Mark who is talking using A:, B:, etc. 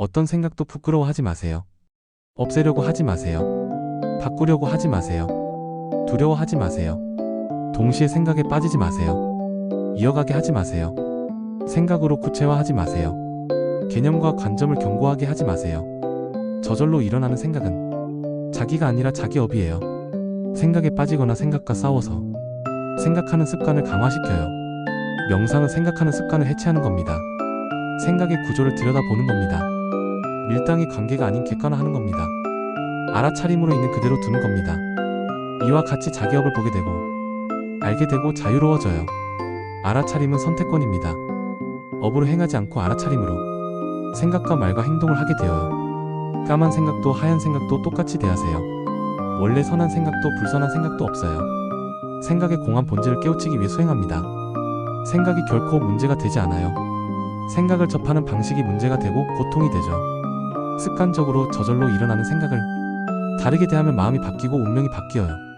A: 어떤 생각도 부끄러워하지 마세요. 없애려고 하지 마세요. 바꾸려고 하지 마세요. 두려워하지 마세요. 동시에 생각에 빠지지 마세요. 이어가게 하지 마세요. 생각으로 구체화하지 마세요. 개념과 관점을 견고하게 하지 마세요. 저절로 일어나는 생각은 자기가 아니라 자기 업이에요. 생각에 빠지거나 생각과 싸워서 생각하는 습관을 강화시켜요. 명상은 생각하는 습관을 해체하는 겁니다. 생각의 구조를 들여다보는 겁니다. 밀당이 관계가 아닌 객관화하는 겁니다. 알아차림으로 있는 그대로 두는 겁니다. 이와 같이 자기 업을 보게 되고 알게 되고 자유로워져요. 알아차림은 선택권입니다. 업으로 행하지 않고 알아차림으로 생각과 말과 행동을 하게 되어요. 까만 생각도 하얀 생각도 똑같이 대하세요. 원래 선한 생각도 불선한 생각도 없어요. 생각의 공한 본질을 깨우치기 위해 수행합니다. 생각이 결코 문제가 되지 않아요. 생각을 접하는 방식이 문제가 되고 고통이 되죠. 습관적으로 저절로 일어나는 생각을 다르게 대하면 마음이 바뀌고 운명이 바뀌어요.